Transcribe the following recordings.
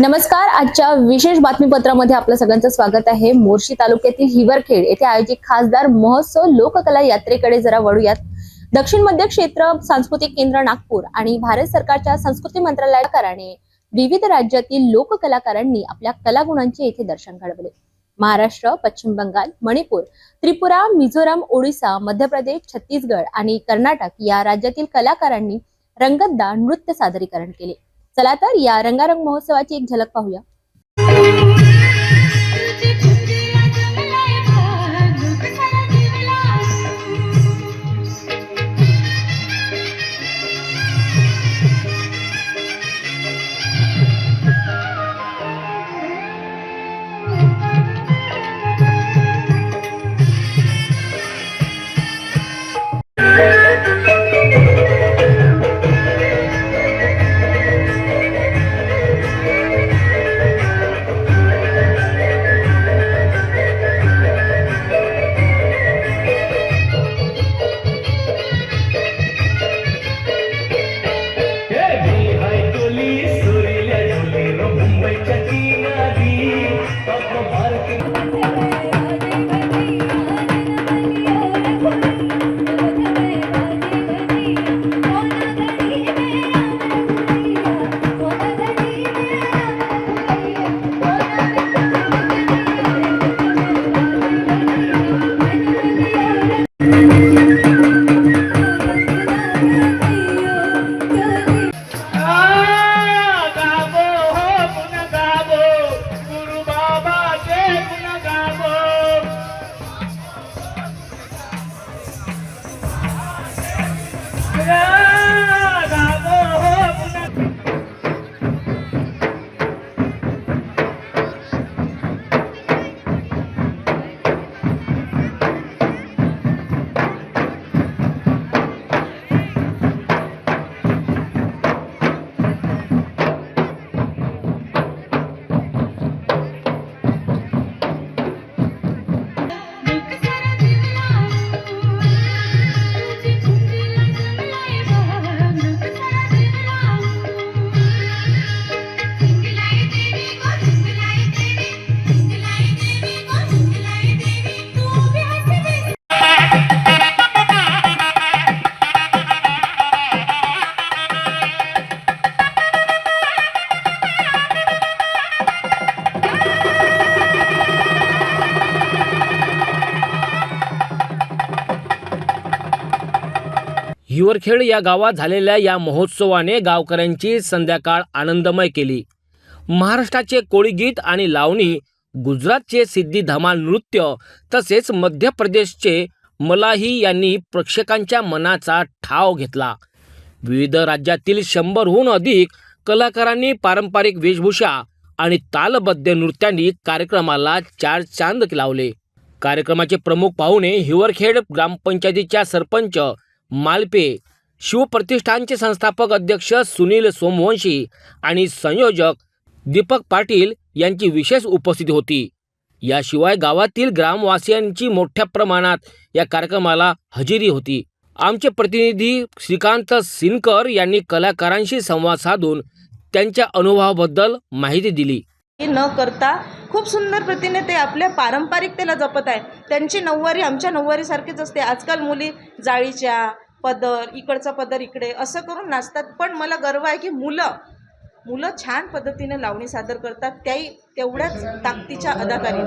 नमस्कार आजच्या विशेष बातमीपत्रामध्ये आपलं सगळ्यांचं स्वागत आहे. मोर्शी तालुक्यातील हिवरखेड येथे आयोजित खासदार महोत्सव लोककला यात्रेकडे जरा वळूयात. दक्षिण मध्य क्षेत्र सांस्कृतिक केंद्र नागपूर आणि भारत सरकारच्या संस्कृती मंत्रालयाकाराने विविध राज्यातील लोककलाकारांनी आपल्या कलागुणांचे येथे दर्शन घडवले. महाराष्ट्र पश्चिम बंगाल मणिपूर त्रिपुरा मिझोराम ओडिसा मध्य प्रदेश छत्तीसगड आणि कर्नाटक या राज्यातील कलाकारांनी रंगतदार नृत्य सादरीकरण केले. चला तर या रंगारंग महोत्सवाची एक झलक पाहूया. Thank you. हिवरखेड या गावात झालेल्या या महोत्सवाने गावकऱ्यांची संध्याकाळ आनंदमय केली. महाराष्ट्राचे कोळीगीत आणि लावणी गुजरातचे सिद्धी धमाल नृत्य तसेच मध्य प्रदेशचे मलाही यांनी प्रेक्षकांच्या मनाचा ठाव घेतला. विविध राज्यातील शंभरहून अधिक कलाकारांनी पारंपरिक वेशभूषा आणि तालबद्ध नृत्यांनी कार्यक्रमाला चार चांद लावले. कार्यक्रमाचे प्रमुख पाहुणे हिवरखेड ग्रामपंचायतीच्या सरपंच मालपे शिवप्रतिष्ठानचे संस्थापक अध्यक्ष सुनील सोमवंशी आणि संयोजक दीपक पाटील यांची विशेष उपस्थिती होती. याशिवाय गावातील ग्रामवासियांची मोठ्या प्रमाणात या कार्यक्रमाला हजेरी होती. आमचे प्रतिनिधी श्रीकांत सिनकर यांनी कलाकारांशी संवाद साधून त्यांच्या अनुभवाबद्दल माहिती दिली. न करता खूप सुंदर प्रतीने ते आपल्या पारंपरिकतेला जपत आहे. त्यांची नऊवारी आमच्या नऊवारीसारखीच असते. आजकाल मुली जाळीच्या पदर इकडचा पदर इकडे असं करून नाचतात. पण मला गर्व आहे की मुलं मुलं छान पद्धतीने लावणी सादर करतात त्याही तेवढ्याच ताकदीच्या अदाकारी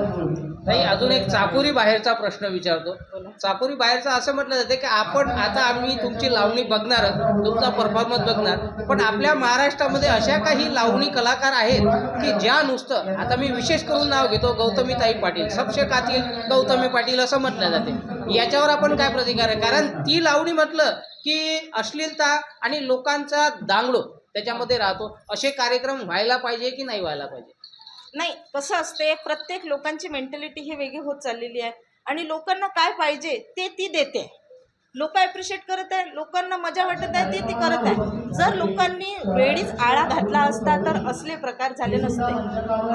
नाही अजून एक चाकोरी बाहेरचा प्रश्न विचारतो. चाकोरी बाहेरचा असं म्हटलं जाते की आपण आता आम्ही तुमची लावणी बघणार तुमचा परफॉर्मन्स बघणार पण आपल्या महाराष्ट्रामध्ये अशा काही लावणी कलाकार आहेत की ज्या नुसतं आता मी विशेष करून नाव घेतो गौतमीताई पाटील सपशकातील गौतमी पाटील असं म्हटलं जाते. याच्यावर आपण काय प्रतिकार आहे? कारण ती लावणी म्हटलं की अश्लीलता आणि लोकांचा दांगडो. त्याच्यामध्ये राहतो. असे कार्यक्रम व्हायला पाहिजे की नाही व्हायला पाहिजे? नाही कसं असते प्रत्येक लोकांची मेंटॅलिटी ही वेगळी होत चाललेली आहे. आणि लोकांना काय पाहिजे ते ती देते. लोक ॲप्रिशिएट करत आहे लोकांना मजा वाटत आहे ते ती करत आहे जर लोकांनी वेळीच आळा घातला असता तर असले प्रकार झाले नसते.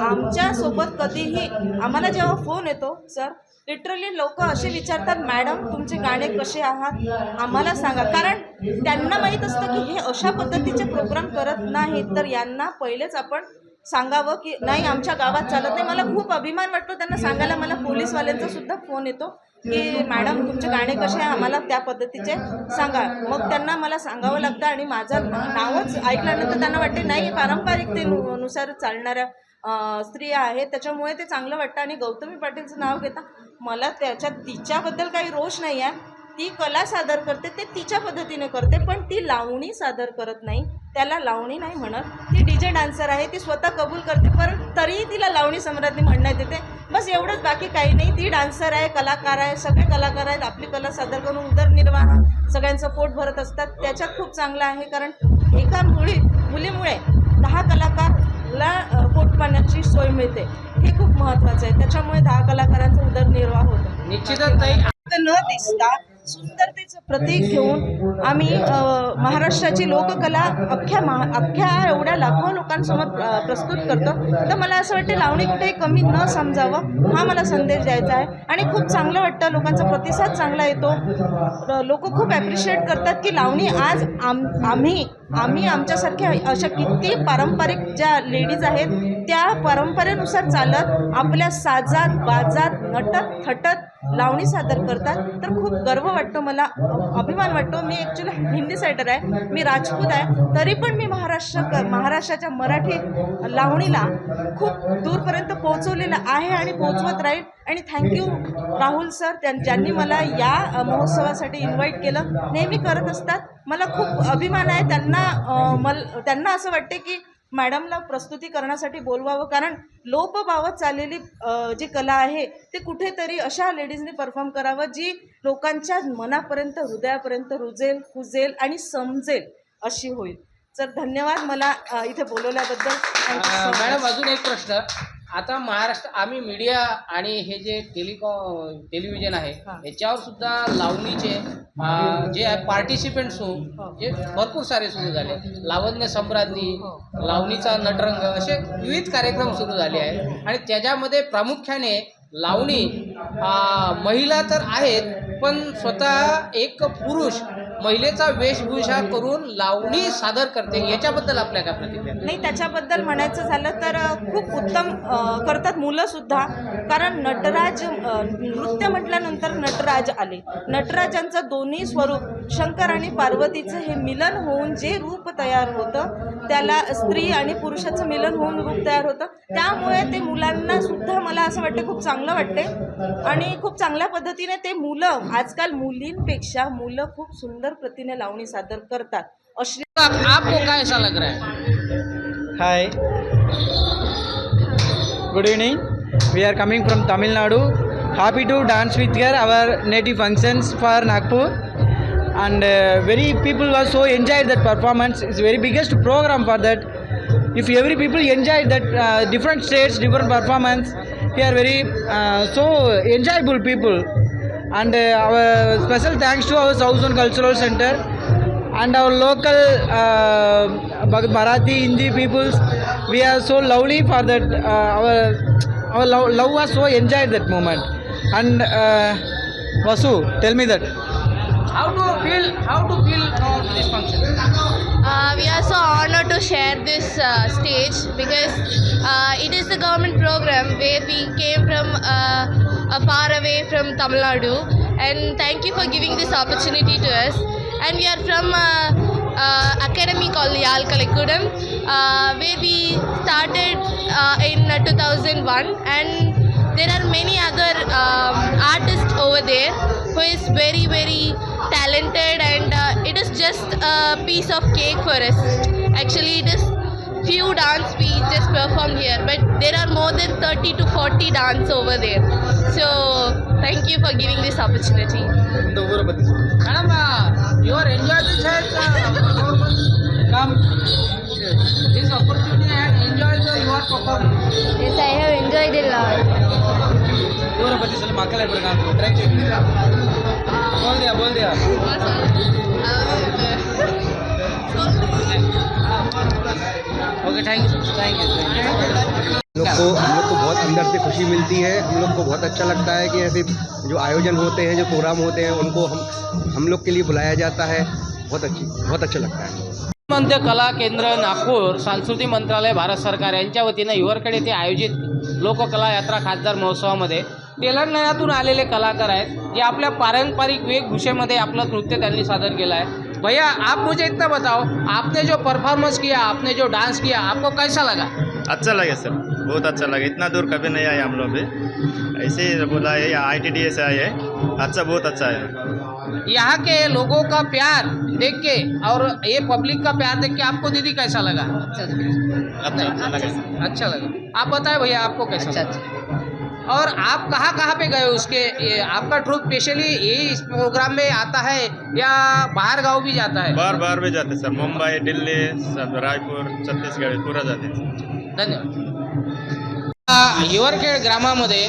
आमच्यासोबत कधीही आम्हाला जेव्हा फोन येतो सर लिटरली लोक असे विचारतात मॅडम तुमचे गाणे कसे आहात? आम्हाला सांगा. कारण त्यांना माहीत असतं की हे अशा पद्धतीचे प्रोग्राम करत नाहीत तर यांना पहिलेच आपण सांगावं की नाही आमच्या गावात चालत नाही. मला खूप अभिमान वाटतो त्यांना सांगायला. मला पोलीसवाल्यांचा सुद्धा फोन येतो. की मॅडम तुमचे गाणे कसे आहे? आम्हाला त्या पद्धतीचे सांगा. मग त्यांना मला सांगावं लागतं आणि माझं नावच ऐकल्यानंतर त्यांना वाटते नाही पारंपरिकतेनुसार चालणाऱ्या स्त्रिया आहेत. त्याच्यामुळे ते चांगलं वाटतं. आणि गौतमी पाटीलचं नाव घेता मला त्याच्यात तिच्याबद्दल काही रोष नाही आहे. ती कला सादर करते ते तिच्या पद्धतीने करते पण ती लावणी सादर करत नाही. त्याला लावणी नाही म्हणत. ती डी जे डान्सर आहे ती स्वतः कबूल करते पण तरीही तिला लावणी सम्राज्ञी म्हणण्यात येते. बस एवढंच बाकी काही नाही. ती डान्सर आहे कलाकार आहे सगळे कलाकार आहेत. आपली कला सादर करून उदरनिर्वाह सगळ्यांचं पोट भरत असतात. त्याच्यात खूप चांगलं आहे कारण एका मुली मुलीमुळे दहा कलाकारला पोट पाण्याची सोय मिळते. हे खूप महत्त्वाचं आहे. त्याच्यामुळे दहा कलाकारांचा उदरनिर्वाह होतो. निश्चितच न दिसता सुंदरतेचं प्रतीक घेऊन आम्ही महाराष्ट्राची लोककला अख्ख्या महा अख्ख्या एवढ्या लाखो लोकांसमोर प्रस्तुत करतो. तर मला असं वाटतं लावणी कुठेही कमी न समजावं हा मला संदेश द्यायचा आहे. आणि खूप चांगलं वाटतं लोकांचा प्रतिसाद चांगला येतो. लोक खूप ॲप्रिशिएट करतात की लावणी आज आम आम्ही आम्ही आमच्यासारख्या अशा किती पारंपरिक ज्या लेडीज आहेत त्या परंपरेनुसार चालत आपल्या साजात बाजात नटत थटत लावणी सादर करतात. तर खूप गर्व वाटतो मला अभिमान वाटतो. मी ॲक्च्युली हिंदी सायडर आहे मी राजपूत आहे. तरी पण मी महाराष्ट्र क- महाराष्ट्राच्या मराठी लावणीला खूप दूरपर्यंत पोहोचवलेलं आहे आणि पोहोचवत राहील. आणि थँक्यू राहुल सर त्यां ज्यांनी मला या महोत्सवासाठी इन्व्हाइट केलं. नेहमी करत असतात. मला खूप अभिमान आहे त्यांना अ, मल त्यांना असं वाटते की मॅडमला प्रस्तुती करण्यासाठी बोलवावं. कारण लोप पावत चाललेली जी कला आहे ते कुठेतरी अशा लेडीजने परफॉर्म करावं जी लोकांच्या मनापर्यंत हृदयापर्यंत रुजेल कुजेल आणि समजेल अशी होईल. तर धन्यवाद मला इथे बोलवल्याबद्दल. मॅडम अजून एक प्रश्न. आता महाराष्ट्र आम्ही मीडिया आणि हे जे टेलिकॉ टेलिव्हिजन आहे हा. याच्यावर सुद्धा लावणीचे जे आहे पार्टिसिपेंट हो. जे भरपूर सारे सुरू झाले लावण्य सम्राज्ञी लावणीचा नटरंग असे विविध कार्यक्रम सुरू झाले आहेत आणि त्याच्यामध्ये प्रामुख्याने लावणी महिला तर आहेत पण स्वतः एक पुरुष महिलेचा वेशभूषा करून लावणी सादर करते. याच्याबद्दल आपल्या काय प्रतिक्रिया? नाही त्याच्याबद्दल म्हणायचं झालं तर खूप उत्तम करतात मुलंसुद्धा कारण नटराज नृत्य म्हटल्यानंतर नटराज आले. नटराजांचं दोन्ही स्वरूप शंकर आणि पार्वतीचं हे मिलन होऊन जे रूप तयार होतं त्याला स्त्री आणि पुरुषाचं मिलन होऊन रूप तयार होतं. त्यामुळे ते मुलांना सुद्धा मला असं वाटतं खूप चांगलं वाटते आणि खूप चांगल्या पद्धतीने ते मुलं आजकाल मुलींपेक्षा मुलं खूप सुंदर प्रतीने लावणी सादर करतात अश्ली आपको कैसा लग रहा है Hi. Good evening. We are coming from Tamil Nadu. Happy to dance with her our native functions for Nagpur. And uh, very people were so enjoyed that performance. It's very biggest program for that. If every people enjoy that uh, different states, different performance, we are very uh, so enjoyable people. And uh, our special thanks to our South Zone Cultural Center and our local uh, Bag- Marathi Hindi peoples. We are so lovely for that. Uh, our our love, love was so enjoyed that moment. And uh, Vasu, tell me that. How to feel? How to feel about this function? Uh, we are so honored to share this uh, stage because uh, it is the government program where we came from uh, a far away from Tamil Nadu. And thank you for giving this opportunity to us. And we are from uh, uh, academy called Yal Kalekudam uh, where we started uh, in uh, 2001 and there are many other um, artists over there who is very very talented. And uh, it is just a piece of cake for us. Actually it is few dance we just performed here. But there are more than 30 to 40 dance over there so thank you for giving this opportunity. இந்த ஊரை பத்தி ஆமா you enjoy the come this opportunity and enjoy your performance. Yes i have enjoyed a lot. ஊரை பத்தி சொல்லு மக்கள் எப்படி okay thank you thank you हम लोग को हम लोग को बहुत अंदर से खुशी मिलती है। हम लोग को बहुत अच्छा लगता है कि ऐसे जो आयोजन होते हैं जो प्रोग्राम होते हैं उनको हम हम लोग के लिए बुलाया जाता है। बहुत अच्छी बहुत अच्छा लगता है। मध्य कला केंद्र नागपूर सांस्कृतिक मंत्रालय भारत सरकार यांच्या वतीनं युवरखेड येथे आयोजित लोककला यात्रा खासदार महोत्सवामध्ये तेलंगणातून आलेले कलाकार आहेत जे आपल्या पारंपरिक वेशभूषेमध्ये आपलं नृत्य त्यांनी सादर केलं आहे. भैया आप मुझे इतना बताओ आपने जो परफॉर्मेंस किया आपने जो डांस किया आपको कैसा लगा? अच्छा लगे सर बहुत अच्छा लगे। इतना दूर कभी नहीं आए हम लोग भी। ऐसे ही बोला है या आई टी डी से आए हैं। अच्छा बहुत अच्छा है। यहाँ के लोगों का प्यार देख के और ये पब्लिक का प्यार देख के आपको दीदी कैसा लगा? अच्छा अच्छा लगा। अच्छा लगा। आप बताए भैया आपको कैसा लगा? और आप कहाँ कहाँ पे गए उसके? ये आपका ट्रूप स्पेशली यही इस प्रोग्राम में आता है या बाहर गाँव भी जाता है? बार बार भी जाते सर। मुंबई दिल्ली सब रायपुर छत्तीसगढ़ पूरा जाते सर धन्यवाद. हिवरखेड ग्रामामध्ये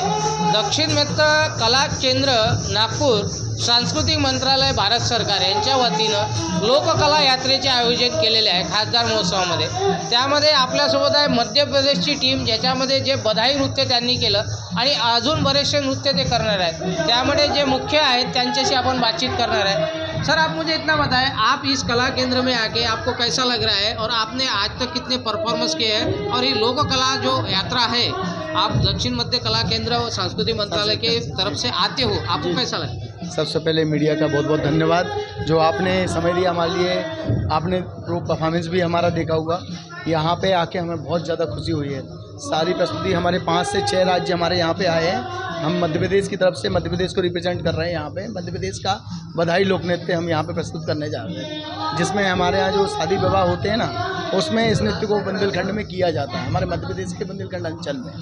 दक्षिण मित्र कला केंद्र नागपूर सांस्कृतिक मंत्रालय भारत सरकार यांच्या वतीनं लोककला यात्रेचे आयोजन केलेले आहे खासदार महोत्सवामध्ये. त्यामध्ये आपल्यासोबत आहे मध्य प्रदेशची टीम ज्याच्यामध्ये जे बधाई नृत्य त्यांनी केलं आणि अजून बरेचसे नृत्य ते करणार आहेत. त्यामध्ये जे मुख्य आहेत त्यांच्याशी आपण बातचीत करणार आहे. सर आप मुझे इतना बताएँ आप इस कला केंद्र में आके आपको कैसा लग रहा है और आपने आज तक कितने परफॉर्मेंस किए हैं? और ये लोक कला जो यात्रा है आप दक्षिण मध्य कला केंद्र और सांस्कृतिक मंत्रालय के तरफ़ से आते हो आपको कैसा लगता है? सबसे पहले मीडिया का बहुत बहुत धन्यवाद जो आपने समय दिया हमारे लिए आपने प्रो परफॉर्मेंस भी हमारा देखा होगा। यहाँ पे आके हमें बहुत ज़्यादा खुशी हुई है। सारी प्रस्तुति हमारे पाँच से छः राज्य हमारे यहाँ पे आए हैं। हम मध्य प्रदेश की तरफ़ से मध्य प्रदेश को रिप्रेजेंट कर रहे हैं यहाँ पे। मध्य प्रदेश का बधाई लोक नृत्य हम यहाँ पे प्रस्तुत करने जा रहे हैं। जिसमें हमारे यहाँ जो शादी विवाह होते हैं ना उसमें इस नृत्य को बुंदेलखंड में किया जाता है। हमारे मध्य प्रदेश के बुंदेलखंड अंचल में।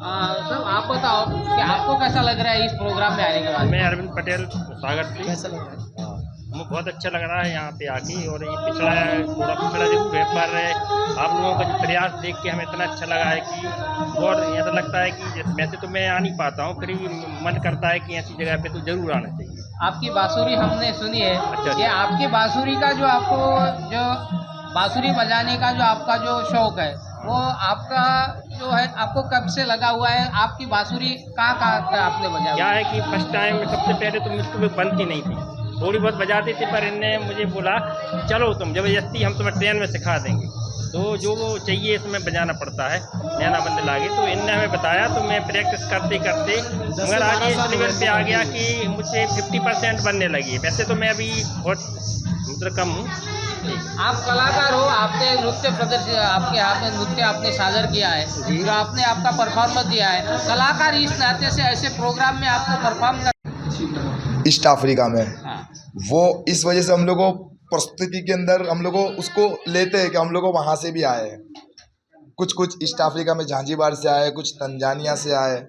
सर आप बताओ कि आपको कैसा लग रहा है इस प्रोग्राम में आने के बाद? मैं अरविंद पटेल स्वागत कैसा लग रहा है? हमें बहुत अच्छा लग रहा है यहाँ पे आके और ये पिछड़ा थोड़ा पिछड़ा ज़रूर है। पर आप लोगों का प्रयास देख के हमें इतना अच्छा लगा है कि और ऐसा लगता है कि वैसे तो मैं आ नहीं पाता हूँ फिर भी मन करता है कि ऐसी जगह पे तो ज़रूर आना चाहिए। आपकी बांसुरी हमने सुनी है। अच्छा। ये आपकी बांसुरी का जो आपको जो बांसुरी बजाने का जो आपका जो शौक है वो आपका जो है आपको कब से लगा हुआ है? आपकी बांसुरी कहाँ कहाँ आपने बजा क्या है? कि फ़र्स्ट टाइम सबसे पहले तो मुझको बनती नहीं थी। थोड़ी बहुत बजाती थी पर इनने मुझे बोला चलो तुम ज़बरदस्ती हम तुम्हें ट्रेन में सिखा देंगे। तो जो वो चाहिए इसमें बजाना पड़ता है नैना बंदे लागे। तो इनने हमें बताया तो मैं प्रैक्टिस करते करते मगर आज इस लेवल पे आ गया कि मुझसे फिफ्टी परसेंट बनने लगी। है वैसे तो मैं अभी बहुत मतलब कम हूँ। आप कलाकार हो आपने नृत्य प्रदर्शन आपके हाथ में नृत्य आपने सादर किया है जो। आपने आपका परफॉर्मेंस दिया है। कलाकार इस नाते से ऐसे प्रोग्राम में आपको परफॉर्म कर ईस्ट अफ्रीका में। हाँ वो इस वजह से हम लोग को प्रस्तुति के अंदर हम लोग उसको लेते हैं कि हम लोग वहाँ से भी आए। कुछ कुछ ईस्ट अफ्रीका में झांझीबार से आए, कुछ तंजानिया से आए।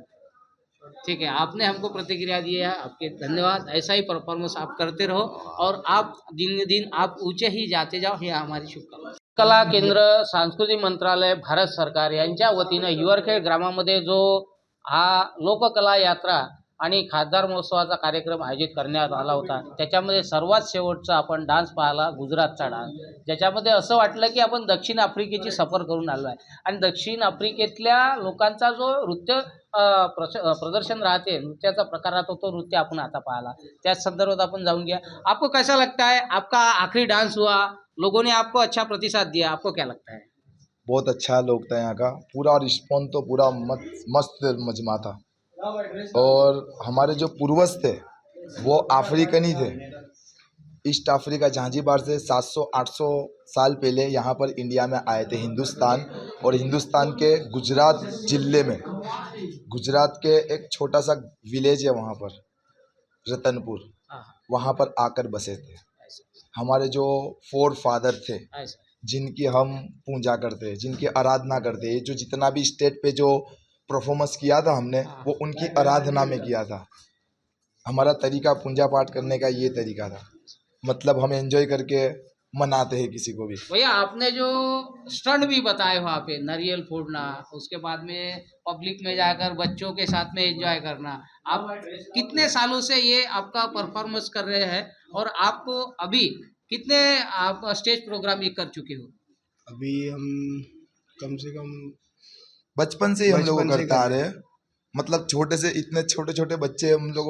ठीक है, आपने हमको प्रतिक्रिया दी है, आपके धन्यवाद। ऐसा ही परफॉर्मेंस आप करते रहो और आप दिन दिन आप ऊँचे ही जाते जाओ। ही हमारी शुभकामना कला केंद्र, सांस्कृतिक मंत्रालय, भारत सरकार, यांच्या वतीनं युवरखेड ग्रामामध्ये जो हा लोककला यात्रा आणि खासदार महोत्सवाचा कार्यक्रम आयोजित करण्यात आला होता. त्याच्यामध्ये सर्वात शेवटचा आपण डान्स पाहिला गुजरातचा डान्स ज्याच्यामध्ये असं वाटलं की आपण दक्षिण आफ्रिकेची सफर करून आलो आहे. आणि दक्षिण आफ्रिकेतल्या लोकांचा जो नृत्य प्रश प्रदर्शन राहते नृत्याचा प्रकार राहतो तो नृत्य आपण आता पाहिला. त्याच संदर्भात आपण जाऊन घ्या. आपको कैसा लगता है? आपका आखिरी डांस हुआ? लोगों ने आपको अच्छा प्रतिसाद दिया. आपको क्या लगता है? बहुत अच्छा लोग था यहाँ का. पूरा रिस्पॉन्स तो पूरा मस्त मस्त मजमा था. और हमारे जो पूर्वज थे, वो अफ्रीकन ही थे। ईस्ट अफ्रीका झांझीबार से 700-800 साल पहले यहाँ पर इंडिया में आए थे हिंदुस्तान। और हिंदुस्तान के गुजरात ज़िले में, गुजरात के एक छोटा सा विलेज है वहाँ पर, रतनपुर। हाँ वहाँ पर आकर बसे थे। हमारे जो फोर फादर थे, जिनकी हम पूजा करते हैं जिनकी आराधना करते, ये जो जितना भी स्टेट पे जो परफॉर्मेंस किया था हमने वो उनकी आराधना में किया था। हमारा तरीका पूजा पाठ करने का ये तरीका था। मतलब हम एंजॉय करके मनाते हैं किसी को भी। भैया आपने जो स्टंट भी बताए वहाँ पे नारियल फोड़ना उसके बाद में पब्लिक में जाकर बच्चों के साथ में एंजॉय करना आप कितने सालों से ये आपका परफॉर्मेंस कर रहे हैं और आपको अभी कितने आप स्टेज प्रोग्राम ये कर चुके हो? अभी हम कम से कम बचपन से ही हम लोग करते आ रहे हैं। मतलब छोटे से इतने छोटे छोटे बच्चे हम लोग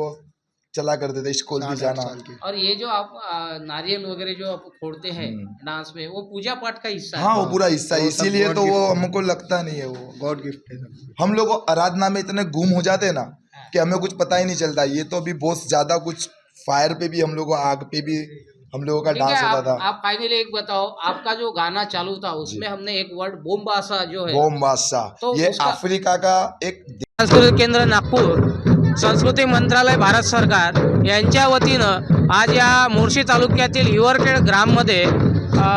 चला करते थे स्कूल भी जाना। और ये जो आप नारियल वगैरह जो आप फोड़ते हैं डांस में वो पूजा पाठ का हिस्सा हाँ। है वो पूरा हिस्सा है। इसीलिए तो वो हमको लगता नहीं है वो। गॉड गिफ्ट है हम लोग आराधना में इतने गुम हो जाते हैं ना कि हमें कुछ पता ही नहीं चलता। ये तो अभी बहुत ज़्यादा कुछ फायर पे भी हम लोग आग पे भी हम लोगों का है डांस आप, होता था। आप फाइनली एक बताओ आपका जो गाना चालू था उसमें हमने एक वर्ड बोम्बासा जो है बोम बादशाह तो ये अफ्रीका का एक सांस्कृतिक केंद्र नागपूर संस्कृती मंत्रालय भारत सरकार यांच्या वतीनं आज या मोर्शी तालुक्यातील हिवरखेड ग्राममध्ये अ,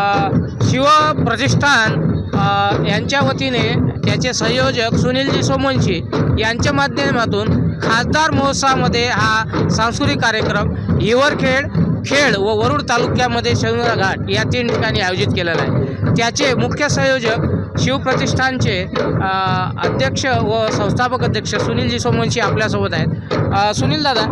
शिव प्रतिष्ठान अ, यांच्या वतीने त्याचे संयोजक सुनीलजी सोमवंशी यांच्या माध्यमातून खासदार महोत्सवामध्ये हा सांस्कृतिक कार्यक्रम हिवरखेड खेड व वरुड तालुक्यामध्ये शनिवार घाट या तीन ठिकाणी आयोजित केलेला आहे. त्याचे मुख्य संयोजक शिवप्रतिष्ठानचे अध्यक्ष व संस्थापक अध्यक्ष सुनीलजी सोमवंशी आपल्यासोबत आहेत. सुनील दादा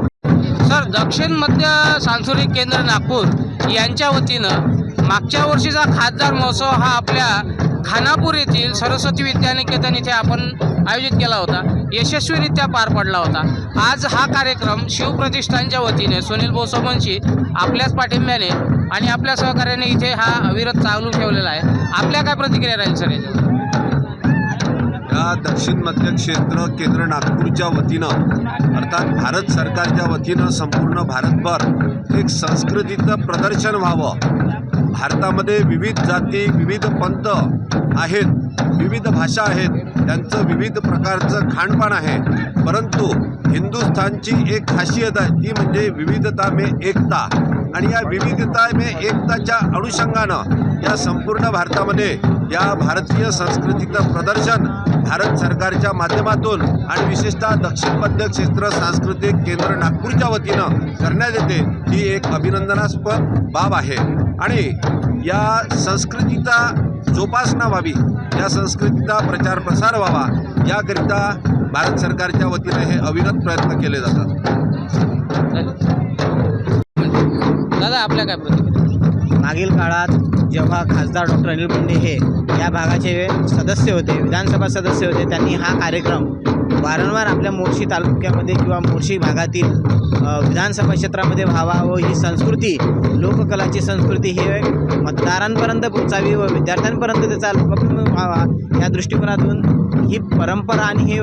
सर दक्षिण मध्य सांस्कृतिक केंद्र नागपूर यांच्या वतीनं मागच्या वर्षीचा खासदार महोत्सव हा आपल्या खानापूर येथील सरस्वती विद्यानिकेतन इथे आपण आयोजित केला होता. यशस्वीरित्या पार पडला होता. आज हा कार्यक्रम शिवप्रतिष्ठानच्या वतीने सुनील बोसोबंशी आपल्याच पाठिंब्याने आणि आपल्या सहकार्याने इथे हा अविरत चालू ठेवलेला आहे. आपल्या काय प्रतिक्रिया राहील सर याच्यात? या दक्षिण मध्य क्षेत्र केंद्र नागपूरच्या वतीनं अर्थात भारत सरकारच्या वतीनं संपूर्ण भारतभर एक संस्कृतीचं प्रदर्शन व्हावं. भारतामध्ये विविध जाती विविध पंथ आहेत विविध भाषा आहेत. त्यांचं विविध प्रकारचं खाणपान आहे. परंतु हिंदुस्थानची एक खासियत आहे ती म्हणजे विविधता में एकता. आणि या विविधता मे एकताच्या अनुषंगानं या संपूर्ण भारतामध्ये या भारतीय संस्कृतीचं प्रदर्शन भारत सरकारच्या माध्यमातून आणि विशेषतः दक्षिण मध्य क्षेत्र सांस्कृतिक केंद्र नागपूरच्या वतीनं करण्यात येते ही एक अभिनंदनास्पद बाब आहे. आणि या संस्कृतीचा जोपासना व्हावी या संस्कृतीचा प्रचार प्रसार व्हावा याकरिता भारत सरकारच्या वतीनं हे अविरत प्रयत्न केले जातात. दादा आपल्या काय प्रतिक्रिया? मागील काळात जेव्हा खासदार डॉक्टर अनिल बोंडे हे या भागाचे सदस्य होते विधानसभा सदस्य होते त्यांनी हा कार्यक्रम वारंवार आपल्या मोर्शी तालुक्यामध्ये किंवा मोर्शी भागातील विधानसभा क्षेत्रामध्ये व्हावा व ही संस्कृती लोककलाची संस्कृती हे मतदारांपर्यंत पोचावी व विद्यार्थ्यांपर्यंत त्याचा उपक्रम व्हावा या दृष्टिकोनातून ही परंपरा आणि हे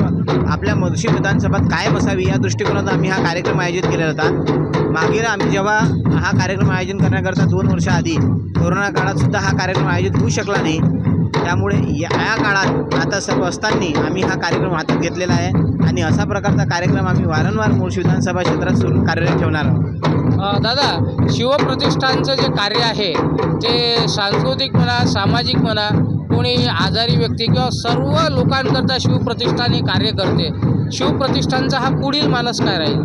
आपल्या मोर्शी विधानसभात कायम असावी या दृष्टिकोनातून आम्ही हा कार्यक्रम आयोजित केलेला होता. मागील आम्ही जेव्हा हा कार्यक्रम आयोजन करण्याकरता दोन वर्षाआधी कोरोना काळात सुद्धा हा कार्यक्रम आयोजित होऊ शकला नाही त्यामुळे या काळात आता सर्व असताना आम्ही हा कार्यक्रम हातात घेतलेला आहे आणि असा प्रकारचा कार्यक्रम आम्ही वारंवार मोर्शी विधानसभा क्षेत्रात सुरू कार्यरत ठेवणार आहोत. दादा शिवप्रतिष्ठानचं जे कार्य आहे ते सांस्कृतिक म्हणा सामाजिक म्हणा कोणी आजारी व्यक्ती किंवा सर्व लोकांकरता शिवप्रतिष्ठान हे कार्य करते. शिवप्रतिष्ठानचा हा पुढील मानस काय राहील?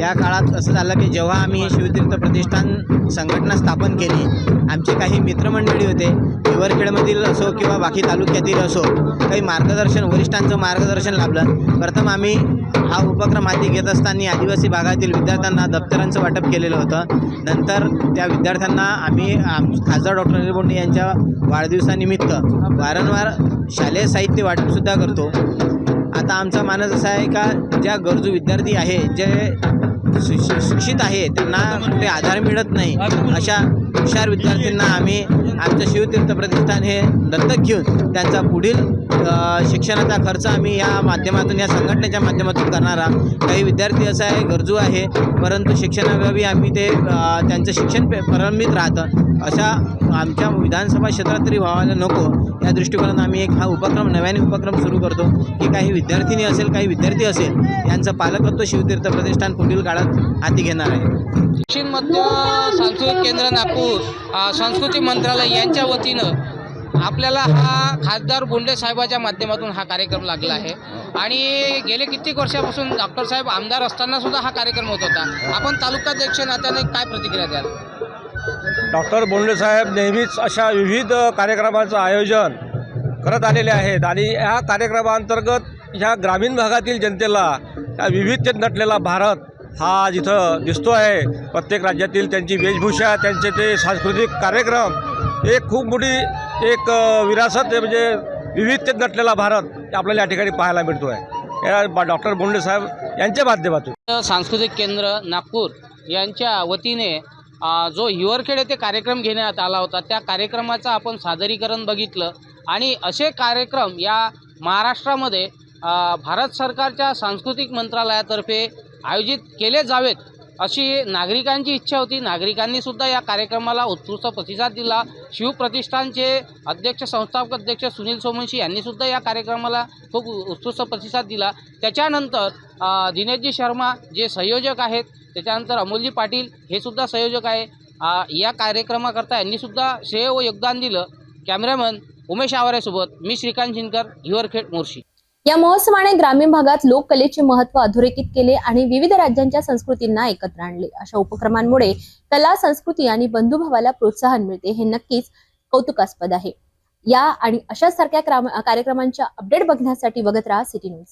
या काळात असं झालं की जेव्हा आम्ही हे शिवतीर्थ प्रतिष्ठान संघटना स्थापन केली आमचे काही मित्रमंडळी होते हिवरखेडमधील असो किंवा बाकी तालुक्यातील असो काही मार्गदर्शन वरिष्ठांचं मार्गदर्शन लाभलं. प्रथम आम्ही हा उपक्रम हाती घेत असताना आदिवासी भागातील विद्यार्थ्यांना दप्तरांचं वाटप केलेलं होतं. नंतर त्या विद्यार्थ्यांना आम्ही आम खासदार डॉक्टर अनिल बोंडे यांच्या वाढदिवसानिमित्त वारंवार शालेय साहित्य वाटपसुद्धा करतो. आता आमचा मानस असा आहे का ज्या गरजू विद्यार्थी आहे जे शि- शिक्षित आहे. त्यांना कुठे आधार मिळत नाही. अशा हुशार विद्यार्थ्यांना आम्ही आमचं शिवतीर्थ प्रतिष्ठान हे दत्तक घेऊन त्यांचा पुढील शिक्षणाचा खर्च आम्ही या माध्यमातून या संघटनेच्या माध्यमातून करणार आहोत. काही विद्यार्थी असं आहे गरजू आहे परंतु शिक्षणाभावी आम्ही ते त्यांचं शिक्षण पे- प्रलंबित राहतं. अशा आमच्या विधानसभा क्षेत्रात तरी व्हायला नको. या दृष्टिकोनातून आम्ही एक हा उपक्रम नव्याने उपक्रम सुरू करतो. की काही विद्यार्थिनी असेल काही विद्यार्थी असेल यांचं पालकत्व शिवतीर्थ प्रतिष्ठान पुढील काळात हाती घेणार आहे. दक्षिण मध्य सांस्कृतिक केंद्र नागपूर संस्कृती मंत्रालय यांच्या वतीनं आपल्याला हा खासदार बोंडे साहेबाच्या माध्यमातून हा कार्यक्रम लागला आहे. आणि गेले कित्येक वर्षापासून डॉक्टर साहेब आमदार असताना सुद्धा हा कार्यक्रम होत होता. आपण तालुकाध्यक्ष नात्याने काय प्रतिक्रिया द्याल? डॉक्टर बोंडे साहेब नेहमीच अशा विविध कार्यक्रमाचं आयोजन करत आलेले आहेत आणि या कार्यक्रमांतर्गत ह्या ग्रामीण भागातील जनतेला या विविधतेत नटलेला भारत हा जिथं दिसतो आहे प्रत्येक राज्यातील त्यांची वेशभूषा त्यांचे ते सांस्कृतिक कार्यक्रम एक खूप मोठी एक विरासत म्हणजे विविधतेत नटलेला भारत आपल्याला या ठिकाणी पाहायला मिळतो आहे या डॉक्टर बोंडे साहेब यांच्या माध्यमातून. सांस्कृतिक केंद्र नागपूर यांच्या वतीने जो हिवरखेड येथे कार्यक्रम घेण्यात आला होता त्या कार्यक्रमाचं आपण सादरीकरण बघितलं आणि असे कार्यक्रम या महाराष्ट्रामध्ये भारत सरकारच्या सांस्कृतिक मंत्रालयातर्फे आयोजित केले जावेत अशी नागरिकांची इच्छा होती. नागरिकांनी सुद्धा या कार्यक्रमाला उत्कृष्ट प्रतिसाद दिला. शिवप्रतिष्ठानचे अध्यक्ष संस्थापक अध्यक्ष सुनील सोमवंशी यांनी सुद्धा या कार्यक्रमाला खूप उत्कृष्ट प्रतिसाद दिला. त्याच्यानंतर दिनेशजी शर्मा जे संयोजक आहेत त्याच्यानंतर अमोलजी पाटील हे सुद्धा संयोजक आहे. या कार्यक्रमाकरता यांनी सुद्धा श्रेय व योगदान दिलं. कॅमेरामन उमेश आवारेसोबत मी श्रीकांत शिनकर हिवरखेड मोर्शी. या महोत्सवाने ग्रामीण भागात लोककलेचे महत्त्व अधोरेखित केले आणि विविध राज्यांच्या संस्कृतींना एकत्र आणले. अशा उपक्रमांमुळे कला संस्कृती आणि बंधुभावाला प्रोत्साहन मिळते हे नक्कीच कौतुकास्पद आहे. या आणि अशा सारख्या कार्यक्रमांच्या अपडेट बघण्यासाठी बघत राहा सिटी न्यूज.